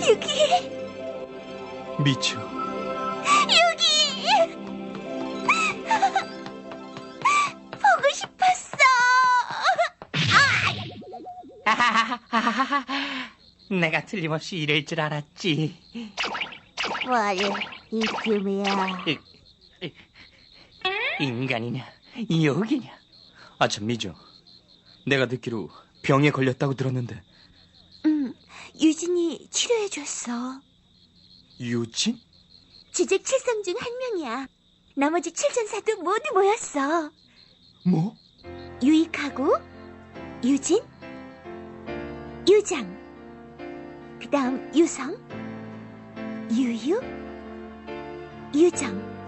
유기, 미주, 유기! 보고 싶었어! 내가 틀림없이 이럴 줄 알았지. 뭘, 이쯤이야. 인간이냐, 여기냐. 아참 미주, 내가 듣기로 병에 걸렸다고 들었는데 응, 유진이 치료해줬어. 유진? 주제 칠성 중 한 명이야. 나머지 칠전사도 모두 모였어. 뭐? 유익하고, 유진, 유장, 그 다음 유성, 유유, 유정,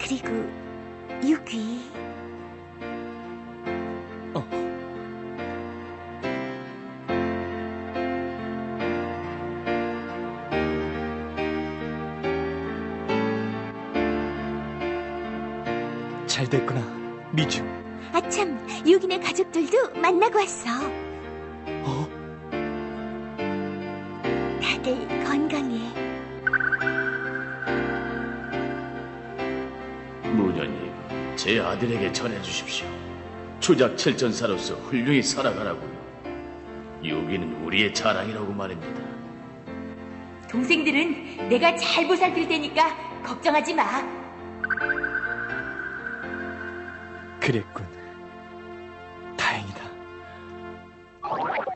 그리고 유귀. 잘 됐구나, 미주. 아참, 유기네 가족들도 만나고 왔어. 어? 다들 건강해. 무녀님, 제 아들에게 전해주십시오. 조작 칠전사로서 훌륭히 살아가라고요. 여기는 우리의 자랑이라고 말입니다. 동생들은 내가 잘 보살필 테니까 걱정하지 마. 그랬군. 다행이다.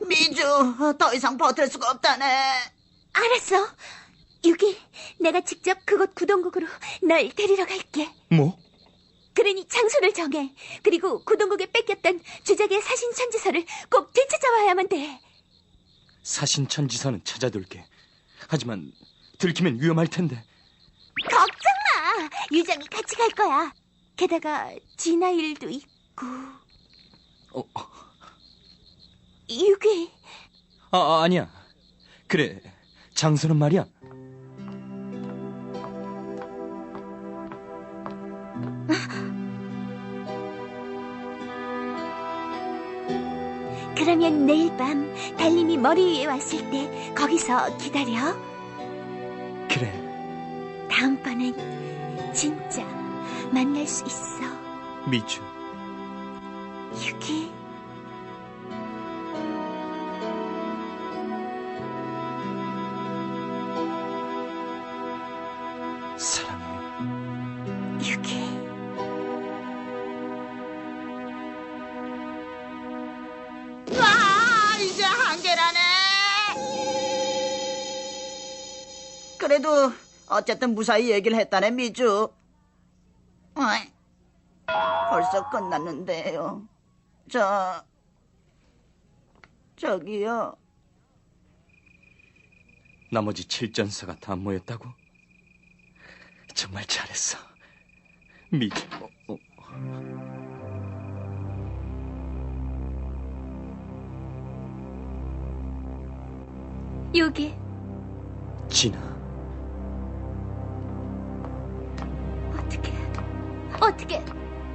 미주, 더 이상 버틸 수가 없다네. 알았어. 유기, 내가 직접 그곳 구동국으로 널 데리러 갈게. 뭐? 그러니 장소를 정해. 그리고 구동국에 뺏겼던 주작의 사신 천지서를 꼭 되찾아와야만 돼. 사신 천지서는 찾아둘게. 하지만 들키면 위험할 텐데. 걱정 마. 유정이 같이 갈 거야. 게다가 진아 일도 있고. 어, 어. 유기, 아, 아, 아니야. 그래, 장소는 말이야. 그러면 내일 밤 달님이 머리 위에 왔을 때 거기서 기다려. 그래, 다음번엔 진짜 만날 수 있어. 미주. 유기. 사랑해. 유기. 와, 이제 한계라네. 그래도 어쨌든 무사히 얘기를 했다네, 미주. 어이, 벌써 끝났는데요. 저, 저기요. 나머지 칠전사가 다 모였다고? 정말 잘했어. 미주. 어, 어. 유기. 진아, 어떻게, 어떻게,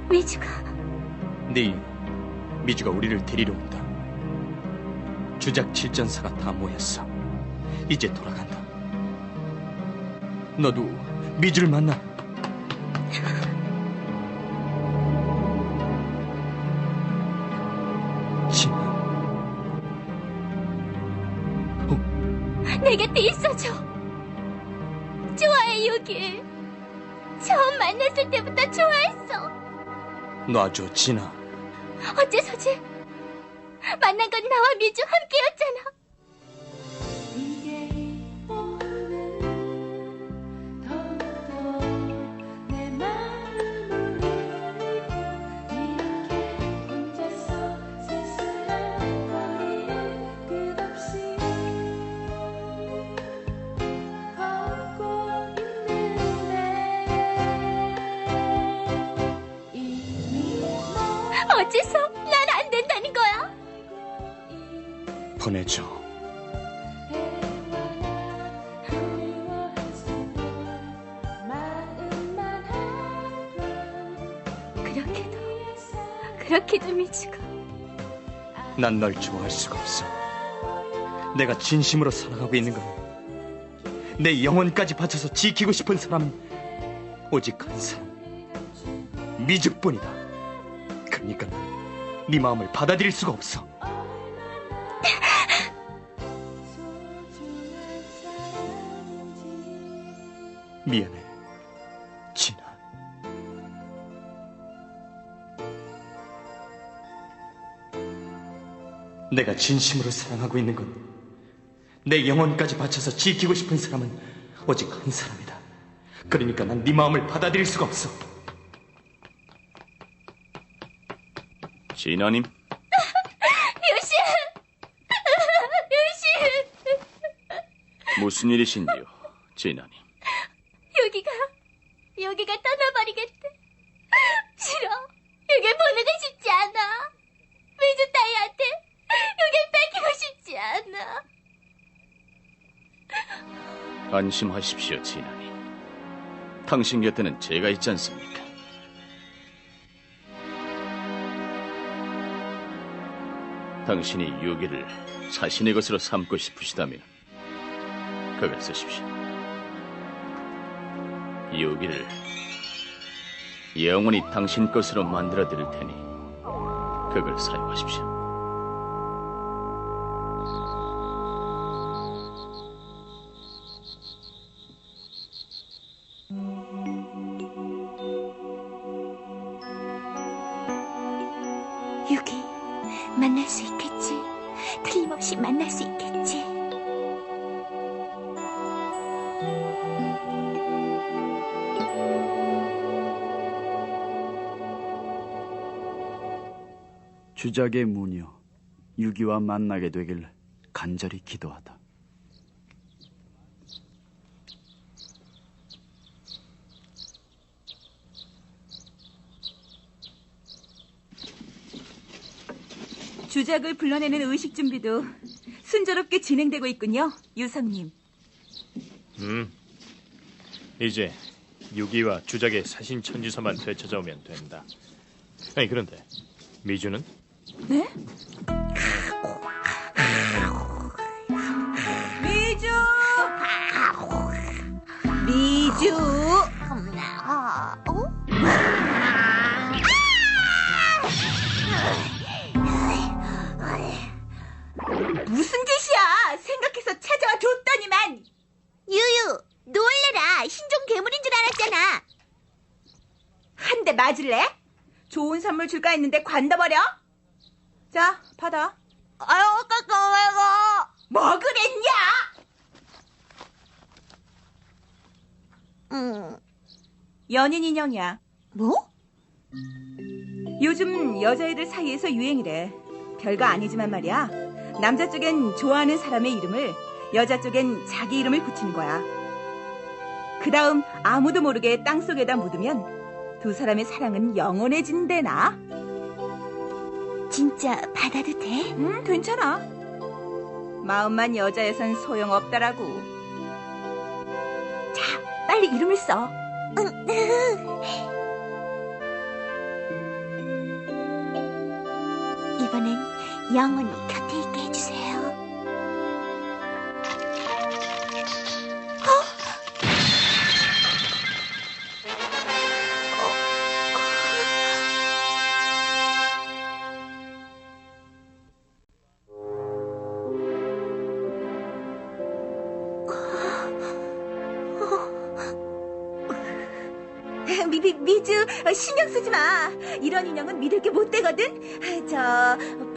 미주가. 내일 미주가 우리를 데리러 온다. 주작 칠전사가 다 모였어. 이제 돌아간다. 너도 미주를 만나. 진아, 내 곁에 있어줘. 좋아해, 유기. 처음 만났을 때부터 좋아했어. 놔줘, 진아. 어째서지? 만난 건 나와 미주 함께였잖아. 보내줘. 그렇게도, 그렇게도 미주가. 난널 좋아할 수가 없어. 내가 진심으로 사랑하고 있는 건내 영혼까지 바쳐서 지키고 싶은 사람은 오직 한 사람 미죽뿐이다. 그러니까 난네 마음을 받아들일 수가 없어. 미안해, 진아. 내가 진심으로 사랑하고 있는 건 내 영혼까지 바쳐서 지키고 싶은 사람은 오직 한 사람이다. 그러니까 난 네 마음을 받아들일 수가 없어. 진아님, 유시! 유시! 무슨 일이신지요, 진아님? 여기가, 여기가 떠나버리겠대. 싫어. 여길 보내고 싶지 않아. 미주 따위한테 여길 뺏기고 싶지 않아. 안심하십시오, 진아님. 당신 곁에는 제가 있지 않습니까? 당신이 유기를 자신의 것으로 삼고 싶으시다면 그걸 쓰십시오. 유기를 영원히 당신 것으로 만들어 드릴 테니 그걸 사용하십시오. 주작의 무녀 유기와 만나게 되길 간절히 기도하다. 주작을 불러내는 의식 준비도 순조롭게 진행되고 있군요, 유성님. 음. 이제 유기와 주작의 사신 천지서만 되찾아오면 된다. 아니 그런데 미주는 네? 미주! 미주! 무슨 짓이야? 생각해서 찾아와 줬더니만. 유유, 놀래라. 신종 괴물인 줄 알았잖아. 한 대 맞을래? 좋은 선물 줄까 했는데 관둬버려? 자, 받아. 아유, 까까워가. 뭐 그랬냐? 음, 연인 인형이야. 뭐? 요즘 여자애들 사이에서 유행이래. 별거 아니지만 말이야. 남자 쪽엔 좋아하는 사람의 이름을, 여자 쪽엔 자기 이름을 붙이는 거야. 그 다음 아무도 모르게 땅 속에다 묻으면 두 사람의 사랑은 영원해진대나. 진짜 받아도 돼? 음, 괜찮아. 마음만 여자에선 소용없다라고. 자, 빨리 이름을 써. 이번엔 영원히 곁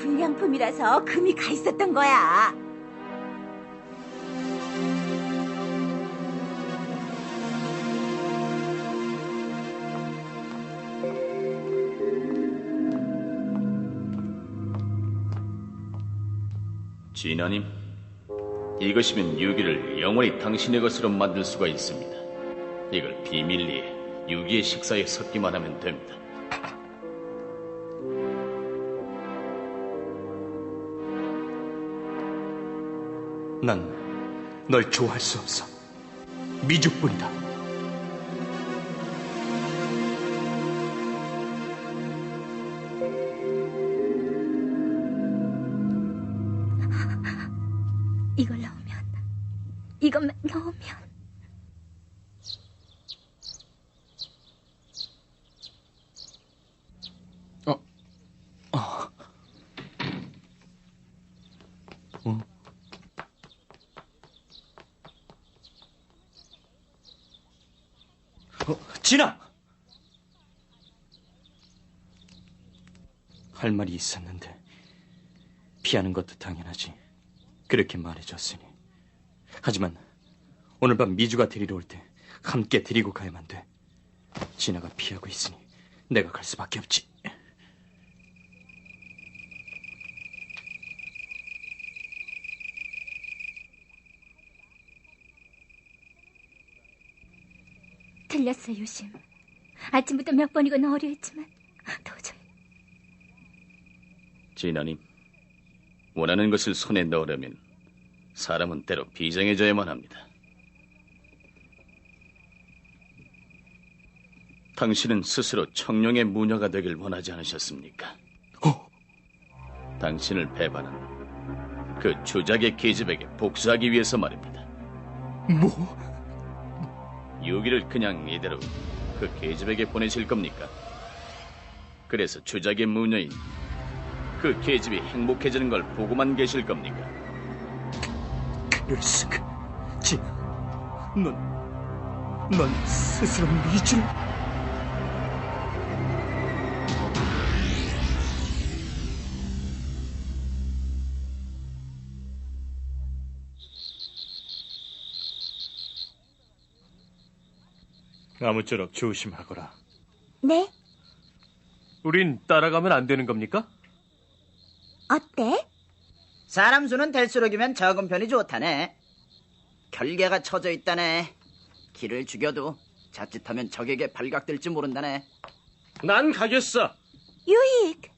불량품이라서 금이 가 있었던 거야. 진아님, 이것이면 유기를 영원히 당신의 것으로 만들 수가 있습니다. 이걸 비밀리에 유기의 식사에 섞기만 하면 됩니다. 난 널 좋아할 수 없어. 미죽뿐이다. 할 말이 있었는데 피하는 것도 당연하지. 그렇게 말해줬으니. 하지만 오늘 밤 미주가 데리러 올 때 함께 데리고 가야만 돼. 진아가 피하고 있으니 내가 갈 수밖에 없지. 틀렸어, 요심. 아침부터 몇 번이고 넣으려 했지만 도저히. 진아님, 원하는 것을 손에 넣으려면 사람은 때로 비장해져야만 합니다. 당신은 스스로 청룡의 무녀가 되길 원하지 않으셨습니까? 당신을 배반한 그 주작의 계집에게 복수하기 위해서 말입니다. 뭐? 유기를 그냥 이대로 그 계집에게 보내실 겁니까? 그래서 주작의 무녀인 그 계집이 행복해지는 걸 보고만 계실 겁니까? 그럴 수가. 진아, 넌, 넌 스스로 미주를. 아무쪼록 조심하거라. 네? 우린 따라가면 안 되는 겁니까? 어때? 사람 수는 될수록이면 적은 편이 좋다네. 결계가 쳐져 있다네. 길을 죽여도 자칫하면 적에게 발각될지 모른다네. 난 가겠어. 유익.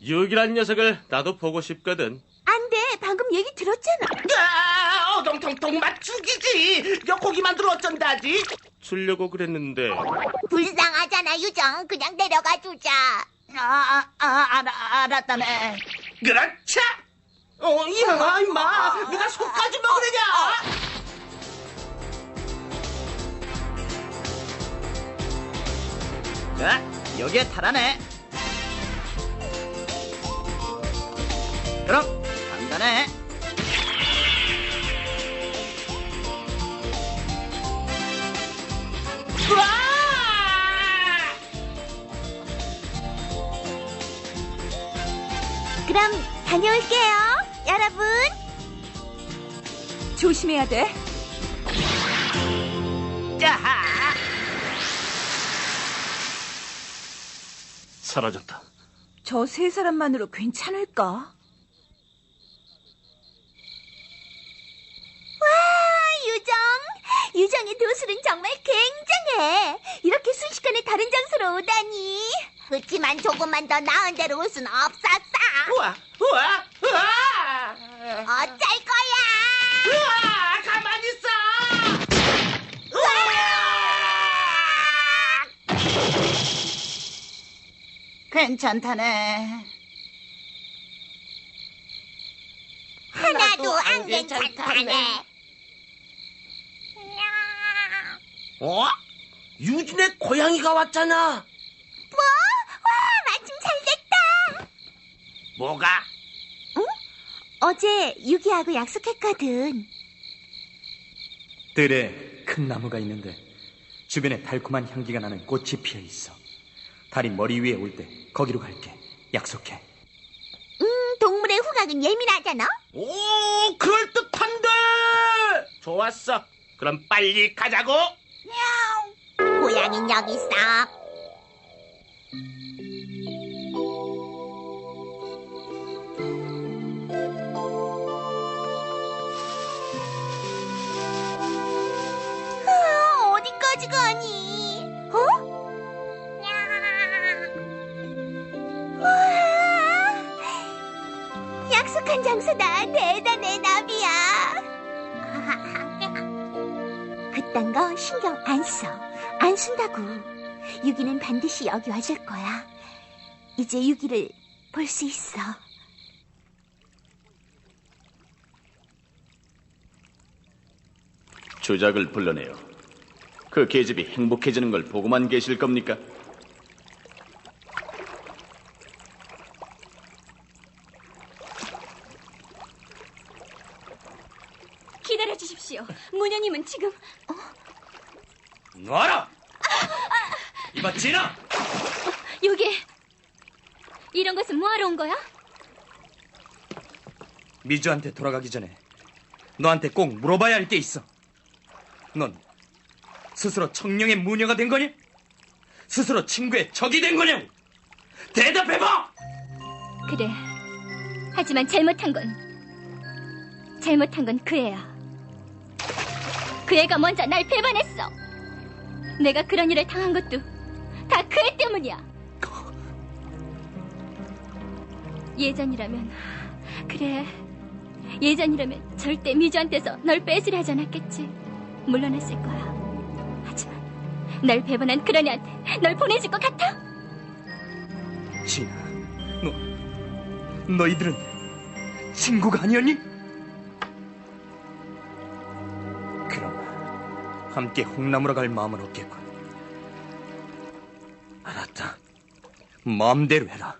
유기란 녀석을 나도 보고 싶거든. 안 돼. 방금 얘기 들었잖아. 아, 어동통통 맛 죽이지. 여 고기만 들어 어쩐다지? 주려고 그랬는데 불쌍하잖아, 유정. 그냥 내려가 주자. 아, 아, 아 알아, 알았다네. 그렇자. 어, 이놈아, 임마. 누가 속까지 먹으려냐? 자, 여기에 타라네. 그럼 간다네. 그럼 다녀올게요, 여러분. 조심해야 돼. 자하. 사라졌다. 저 세 사람만으로 괜찮을까? 와, 유정. 유정의 도술은 정말 굉장해. 이렇게 순식간에 다른 장소로 오다니. 그렇지만 조금만 더 나은 데로 올 수는 없었어. 우와, 우와, 우와. 어쩔 거야. 우와, 가만히 있어. 괜찮다네. 하나도 안 괜찮다네. 어? 유진의 고양이가 왔잖아. 뭐? 와, 마침 잘 됐다. 뭐가? 어제 유기하고 약속했거든. 들에 큰 나무가 있는데 주변에 달콤한 향기가 나는 꽃이 피어 있어. 달이 머리 위에 올 때 거기로 갈게. 약속해. 음, 동물의 후각은 예민하잖아. 오, 그럴 듯한데. 좋았어. 그럼 빨리 가자고. 고양이는 여기 있어. 장소다. 대단해, 나비야. 그딴 거 신경 안 써. 안 쓴다고. 유기는 반드시 여기 와줄 거야. 이제 유기를 볼 수 있어. 주작을 불러내요. 그 계집이 행복해지는 걸 보고만 계실 겁니까? 기다려 주십시오. 무녀님은 지금 놔라! 이봐, 진아! 여기 이런 것은 뭐하러 온 거야? 미주한테 돌아가기 전에 너한테 꼭 물어봐야 할 게 있어. 넌 스스로 청룡의 무녀가 된 거냐? 스스로 친구의 적이 된 거냐고! 대답해봐! 그래. 하지만 잘못한 건 잘못한 건 그 애야. 그 애가 먼저 날 배반했어. 내가 그런 일을 당한 것도 다 그 애 때문이야. 예전이라면 그래. 예전이라면 절대 미주한테서 널 뺏으려 하지 않았겠지. 물러났을 거야. 하지만 널 배반한 그런 애한테 널 보내줄 것 같아? 진아, 너, 너희들은 친구가 아니었니? 그럼 함께 홍나무로 갈 마음은 없겠군. 알았다. 마음대로 해라.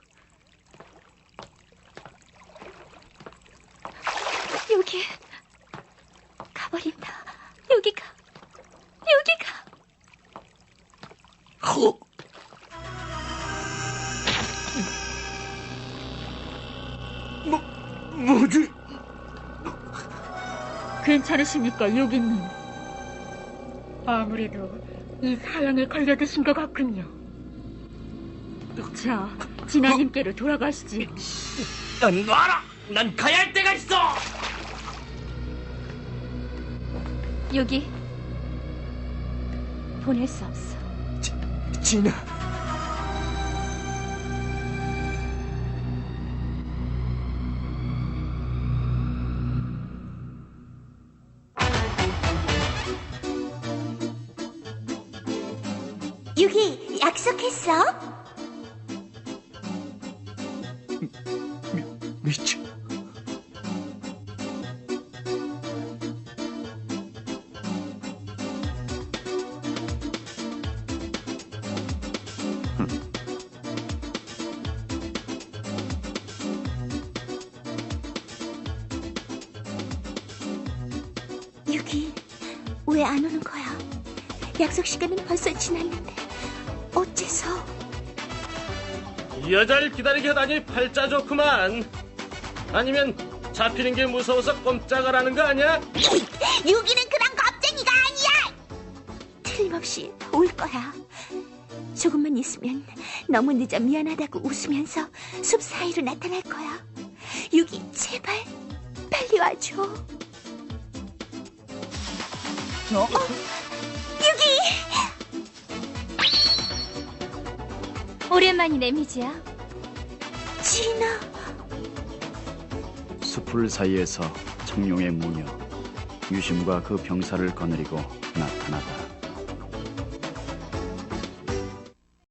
괜찮으십니까, 유기님? 아무래도 이 사형에 걸려 드신 것 같군요. 자, 진아님께로 돌아가시지. 난 놔라! 난 가야 할 때가 있어! 여기 보낼 수 없어. 진아. 미쳐. 유기 왜 안 오는 거야? 약속 시간은 벌써 지났는데 어째서? 이 여자를 기다리게 하다니 팔자 좋구만. 아니면 잡히는 게 무서워서 꼼짝을 하는 거 아니야? 유기는 그런 겁쟁이가 아니야. 틀림없이 올 거야. 조금만 있으면 너무 늦어 미안하다고 웃으면서 숲 사이로 나타날 거야. 유기 제발 빨리 와줘. 어? 유기! 오랜만이네 미지야. 진아. 숲풀 사이에서 청룡의 무녀 유심과 그 병사를 거느리고 나타나다.